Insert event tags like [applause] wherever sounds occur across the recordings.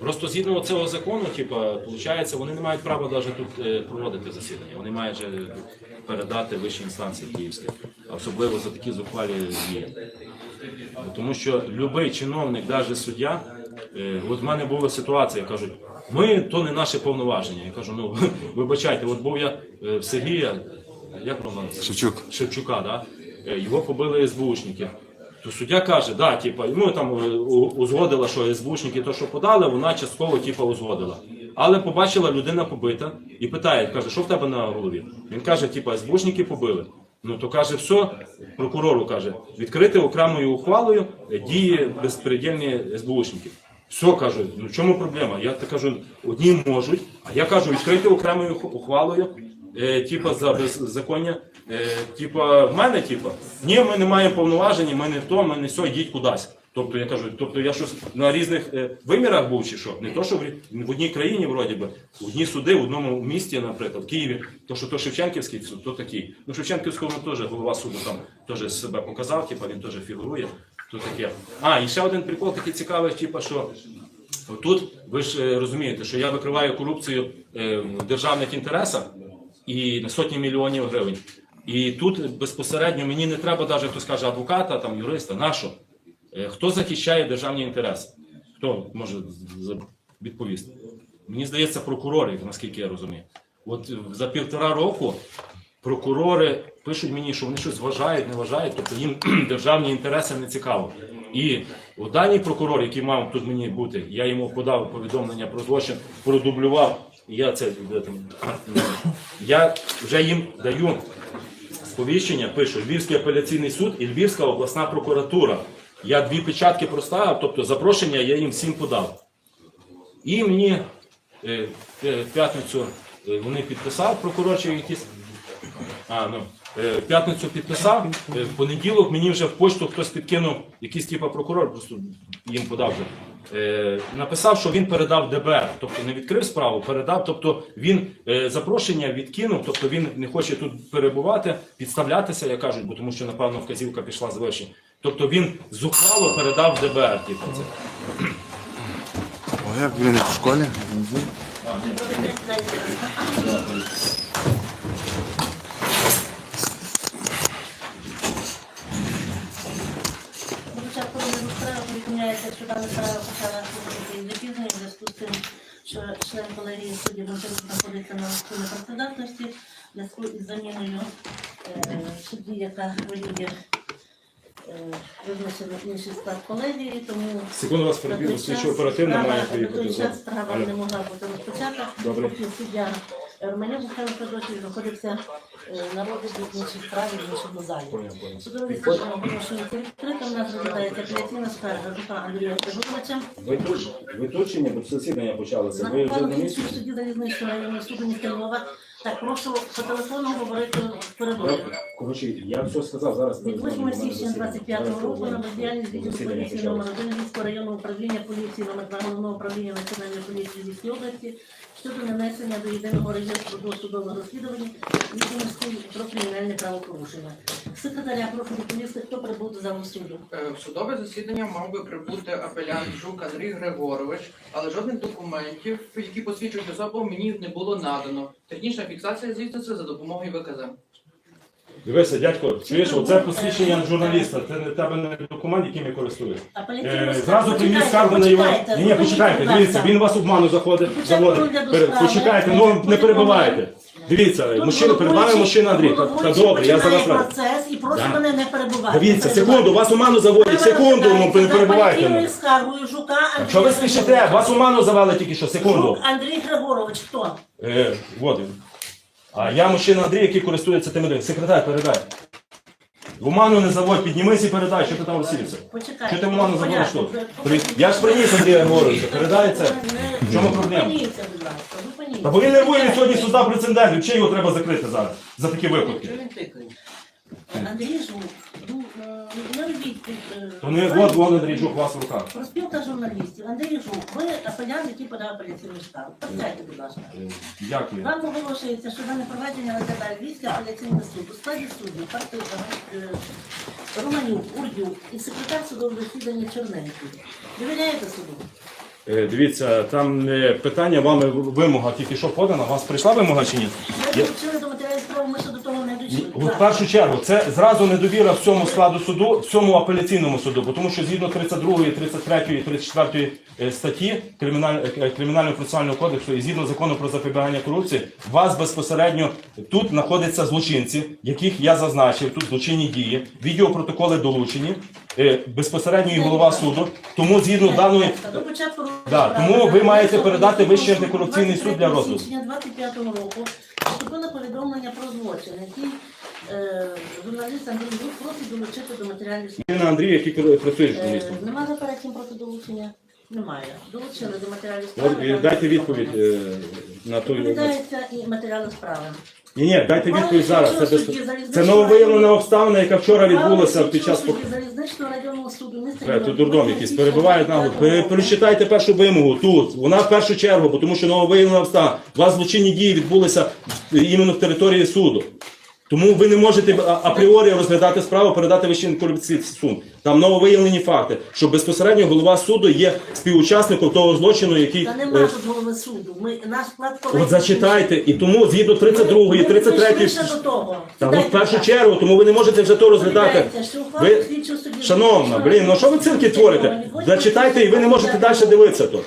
Просто згідно цього закону, типа, виходить, вони не мають права навіть тут е, проводити засідання. Вони мають же передати вищій інстанції київській, особливо за такі зухвалі дії. Тому що будь-який чиновник, навіть суддя, е, от в мене була ситуація, кажуть, ми то не наше повноваження. Я кажу, ну [laughs] вибачайте, от був я е, в Сергія, як Роман? Шевчук. Шевчука, да? Його побили СБУшники. То суддя каже, да, типа, йому там узгодила, що СБУшники то, що подали, вона частково типа, узгодила. Але побачила людина побита і питає, каже, що в тебе на голові? Він каже, типа, СБУшники побили. Ну то каже, все, прокурору каже, відкрити окремою ухвалою дії безпредельні СБУшників. Все кажу, ну в чому проблема? Я так кажу, одні можуть, а я кажу, відкрити окремою ухвалою е, типа за беззаконня, типа в мене, типа, ні, ми не маємо повноважень, ми не то, ми не все, йдіть кудись. Тобто я кажу, тобто я щось на різних е, вимірах був чи що? Не то, що в, в одній країні, вроді би, в одні суди, в одному місті, наприклад, в Києві, то що то Шевченківський суд, то такий. Ну, Шевченківському теж голова суду там теж себе показав, типа він теж фігурує. То таке. А, і ще один прикол такий цікавий, типа, що Тут ви ж е, розумієте, що я викриваю корупцію е, в державних інтересах і на сотні мільйонів гривень. І тут безпосередньо мені не треба навіть хто скаже адвоката, там юриста, нащо? Е, Хто захищає державні інтереси? Хто може відповісти? Мені здається, прокурори, наскільки я розумію. От е, за півтора року прокурори пишуть мені, що вони щось вважають, не вважають, тобто їм [clears throat] державні інтереси не цікаво. І у даний прокурор, який мав тут мені бути, я йому подав повідомлення про злочин, продублював. Я це я вже їм даю сповіщення, пишу Львівський апеляційний суд і Львівська обласна прокуратура. Я дві печатки проставив, тобто запрошення я їм всім подав. І мені е, е, п'ятницю е, вони підписав прокурор чи якісь. А, ну, е, п'ятницю підписав, е, в понеділок мені вже в почту хтось підкинув, якийсь типа прокурор, просто їм подав вже. Е, написав, що він передав ДБР, тобто не відкрив справу, передав, тобто він е, запрошення відкинув, тобто він не хоче тут перебувати, підставлятися, як кажуть, бо тому що, напевно, вказівка пішла з виші. Тобто він зухвало передав ДБР. Типу, це. О, як він в школі? Початку розгляду справи повідомляється, що дана справа почала слухати запізнення в зв'язку з тим, що член колегії суддів Мосин знаходиться на листу непрацедатності в зв'язку із заміною е, судді, яка воює е, визначено інший склад колегії, тому Секунду вас перебігу, слідчо оперативно має на той час справа Алло. не могла бути розпочата, Добре. поки суддя Романюк Михайло Федорович знаходився е, на розгляді інших справ в іншому залі. Поняв, поняв. Судове засідання оголошується відкритим. У нас розглядається апеляційна скарга Жука Андрія Григоровича. Ви тут, ви тут чи ні? Бо засідання почалося. Ви вже на місці? судді залізничного районного суду міста Львова. Так, прошу по телефону говорити в. Коротше, я все сказав зараз. Від 8 січня 25 року на бездіяльність відділу поліції номер 1 Львівського районного управління поліції номер 2 головного управління національної поліції Львівської області щодо нанесення до єдиного реєстру досудового розслідування про кримінальне правопорушення. Секретаря прошу відповісти, хто прибув до залу суду. Е, В судове засідання мав би прибути апелянт Жук Андрій Григорович, але жодних документів, які посвідчують особу, мені не було надано. Технічна фіксація здійснюється за допомогою ВКЗ. Дивися, дядько, чуєш, оце посвідчення журналіста. Це не тебе не документ, яким я користуюсь. Е, Зразу прийміть Почекайте, скаргу на його. почекайте, Ні, ні, почекайте, будь дивіться, ласка. він вас обману заходить, Початку заводить. розгляду Пере- справи. Почекайте, ну не перебивайте. Дивіться, мужчина, перед вами мужчина Андрій. Та, та добре, я за вас процес і прошу Да. мене не перебувати. Дивіться, секунду, вас оману заводять, секунду, ну не перебуваєте. мене. скаргою Жука Андрій Що ви спішите? Вас оману завели тільки що, секунду. Жук Андрій Григорович, хто? Е, вот він. А я мужчина Андрій, який користується тим один. Секретар, передай. В оману не заводь, піднімись і передай, що ти там осілівся. Почекай. Що ти в оману заводиш тут? При- Я ж приніс Андрія Григоровича, передай це. В чому проблема? Зупиніться, будь ласка, зупиніться. Та бо він нервує він сьогодні суда прецедент, чи його треба закрити зараз за такі випадки. він тикає? Андрій Жук, ну, е, То не от вон Андрій Жук, у вас в руках. Проспілка журналістів. Андрій Жук, ви апелянт, який подав апеляційну скаргу. Присядьте, будь ласка. Е, Дякую. Вам оголошується, що дане провадження розглядає Львівський апеляційний суд у складі суддів партії е, Романюк, Урдюк і секретар судового засідання Чорненький. Довіряєте суду? Е, Дивіться, там е, питання вами вимога тільки що подана. У вас прийшла вимога чи ні? Ми долучили до матеріалів справи, ми ще В першу чергу, це зразу недовіра всьому складу суду, всьому апеляційному суду, бо тому що згідно 32, 33 і 34 е, статті Криміналь- е, Кримінального процесуального кодексу і згідно закону про запобігання корупції, вас безпосередньо тут знаходяться злочинці, яких я зазначив, тут злочинні дії, відеопротоколи долучені, е, безпосередньо і голова суду. Тому згідно даної Да, тому ви маєте передати Вищий антикорупційний суд для розгляду. січня 25 року поступило повідомлення про злочин, який е, журналіст Андрій Гук просить долучити до матеріалів справи. Ірина Андрій, який працює Е, журналістом. Немає заперечень проти долучення? Немає. Долучили до матеріалів справи. е, Дайте відповідь е, на той. Доповідається і матеріали справи. Ні, ні, дайте відповідь зараз. Це, без... Це нововиявлена обставина, яка вчора відбулася під час залізничного районного суду Е, Тут дурдом якийсь перебувають нагло. Ви Прочитайте першу вимогу тут. Вона в першу чергу, тому що нововиявлена обставина. У вас злочинні дії відбулися іменно в території суду. Тому ви не можете апріорі розглядати справу, передати вищий антикорупційний суд. Там нововиявлені факти, що безпосередньо голова суду є співучасником того злочину, який. Та е, нема тут голови суду. Ми, наш склад колегії- От зачитайте, і тому згідно 32 і Ми 33 прийшли до того. Та ну, в першу так. чергу, тому ви не можете вже то розглядати. Що ухвала Ви, слідчого судді шановна, блін, ну що ви цирки творите? Зачитайте і ви не можете далі дивитися то.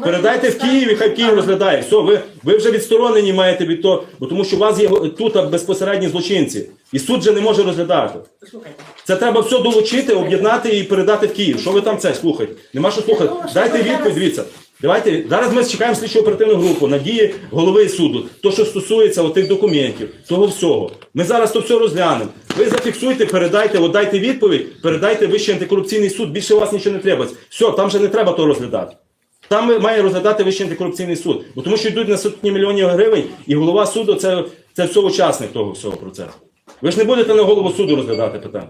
Передайте в Київ, і хай Київ розглядає. Все, ви, ви вже відсторонені маєте від того, бо тому що у вас є тут безпосередні злочинці. І суд же не може розглядати. Слухайте. Це треба все долучити, об'єднати і передати в Київ. Що ви там це слухаєте? Нема що слухати. Дайте відповідь, дивіться. Давайте зараз ми чекаємо слідчу оперативну групу на дії голови суду, то що стосується отих документів, того всього. Ми зараз то все розглянемо. Ви зафіксуйте, передайте, от дайте відповідь, передайте Вищий антикорупційний суд. Більше у вас нічого не треба. Все, там же не треба то розглядати. Там має розглядати Вищий антикорупційний суд. Бо тому що йдуть на сотні мільйонів гривень, і голова суду це, це все учасник того всього процесу. Ви ж не будете на голову суду розглядати питання.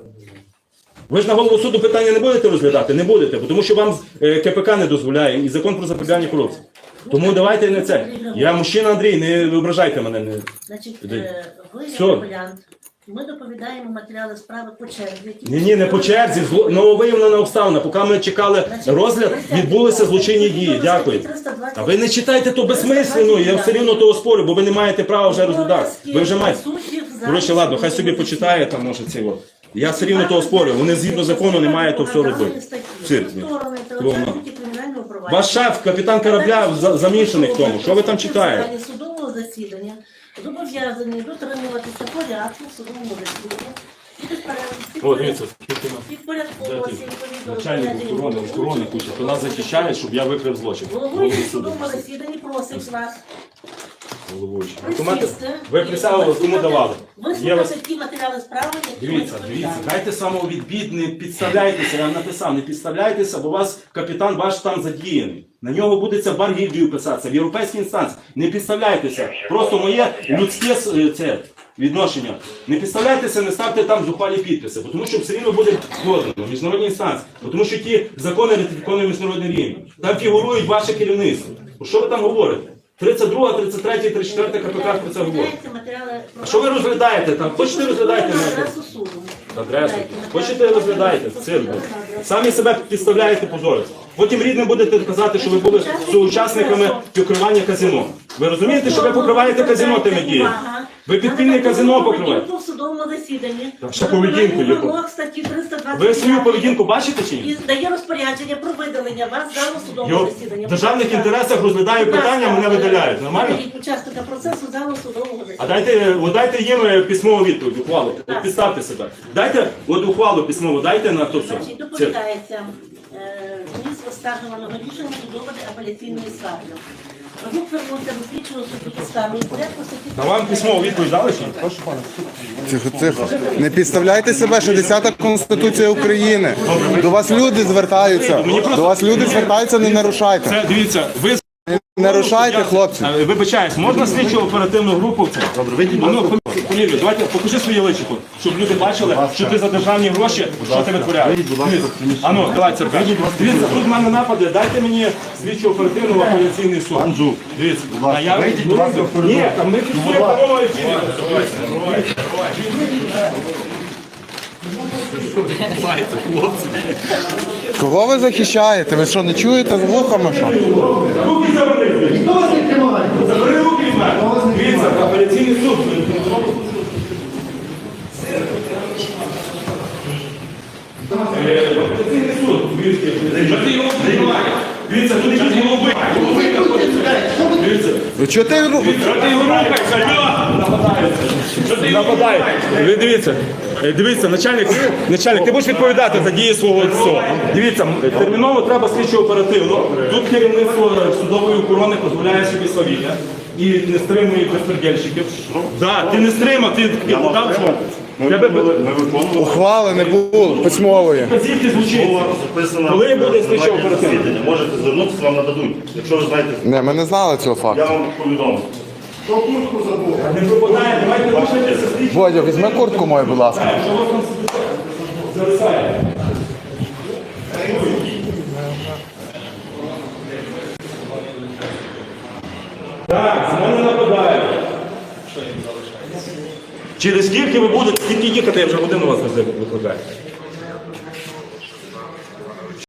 Ви ж на голову суду питання не будете розглядати? Не будете, бо тому що вам е, КПК не дозволяє і закон про запобігання корупції. Тому давайте не це. Я мужчина Андрій, не ображайте мене. Не. Значить, е, ви Все. Ми доповідаємо матеріали справи по черзі. які- Ні, ні, не по черзі, зло- нововиявлена обставина. Поки ми чекали розгляд, відбулися злочинні дії. Дякую. А ви не читайте то безсмислено, я все рівно того спорю, бо ви не маєте права вже розглядати. Ви вже маєте. Коротше, ладно, хай собі почитає там, може ці от. Я все рівно того спорю. Вони згідно закону не мають то все робити. Цирк. Словно. Ваш шеф, капітан корабля, за- замішаний в тому. Що ви там читаєте? Судового засідання зобов'язані дотримуватися порядку в судовому засіданні. О, дивіться, скільки нас. Підпорядковуватися відповідно Начальник розпорядженням охорони, охорони куча, то нас захищає, щоб я викрив злочин. Головуючий Голову в судовому засіданні просить вас Головуючий. Документи присісти ви присягу кому давали? Є вас- Вислухати ті матеріали справи, які ми Дивіться, дивіться, дайте самовідбід, не підставляйтеся, я вам написав, не підставляйтеся, бо у вас капітан ваш там задіяний. На нього буде це баргільдію писатися, в європейській інстанції. Не підставляйтеся. Просто моє людське е, це відношення. Не підставляйтеся, не ставте там зухвалі підписи, бо тому що все рівно буде згодено в міжнародній інстанції. Бо тому що ті закони ратифіковані міжнародний рівень. Там фігурують ваше керівництво. Бо що ви там говорите? 32, 33, 34 КПК про це говорить. А що ви розглядаєте там? Хочете розглядайте на адресу Хочете розглядайте цим. Самі себе підставляєте позорець. Потім рідним будете казати, що ви були соучасниками покривання казино. Ви розумієте, що ви покриваєте казино тими діями? Ви підпільне казино покриваєте. Засіданні. Ще поведінку яку? Вимог статті 320. Ви свою поведінку бачите чи ні? І дає розпорядження про видалення вас з залу судового Я засідання. в державних інтересах розглядаю питання, мене видаляють. Нормально? Видаліть учасника процесу з залу судового А засідання. дайте, от дайте їм е, письмову відповідь, ухвалу. От підставте себе. Дайте от ухвалу письмову, дайте на то все. Значить, Це. доповідається е, вніс оскаржуваного рішення доводи апеляційної скарги. Рук звернувся до слідчого судді з порядку статті... А вам письмову відповідь дали чи ні? Прошу пане. Тихо, тихо. Не підставляйте себе, 60-та Конституція України. До вас люди звертаються. До вас люди звертаються, не нарушайте. Це дивіться, ви Не нарушайте, хлопці. Е, Вибачаюсь, можна слідчу оперативну групу? Це добре, вийдіть. Ну, Фамілію, давайте покажи своє личико, щоб люди бачили, що ти за державні гроші, що ти витворяєш. А ну, давай це Дивіться, тут в мене напади, дайте мені слідчу оперативну в апеляційний суд. Анжу. Дивіться. А я вийдіть, будь ласка, Ні, там ми фіксуємо по ефірі. Кого ви захищаєте? Ви що, не чуєте з вухами? Що? Руки забери! Хто вас не тримає? Забери руки від мене! Дивіться, апеляційний суд. Е, Апеляційний суд, дивіться, ти його приймаєш? Дивіться, тут якісь голуби. Ви чого ти ру- що ти його рухаєш? Алло! Ви дивіться, е, дивіться, начальник, начальник, ти будеш відповідати за дії свого цього. Дивіться, терміново треба слідчо оперативно. Тут керівництво судової охорони дозволяє собі свавілля і не стримує безпредельщиків. Да, ти не стримав, ти ти дав що? Тебе ухвали не було письмової? Вказівки звучить. Була записана Коли буде е, засідання. Можете звернутися, вам нададуть. Якщо ви знаєте, Не, ми не знали цього я факту. вам повідомлю. Не пропадає, давайте лишитися слідчо. Бодя, візьми куртку мою, будь ласка. Що вас там зависає? Так, з мене нападають. Через скільки ви будете, скільки їхати, я вже годину вас викликаю.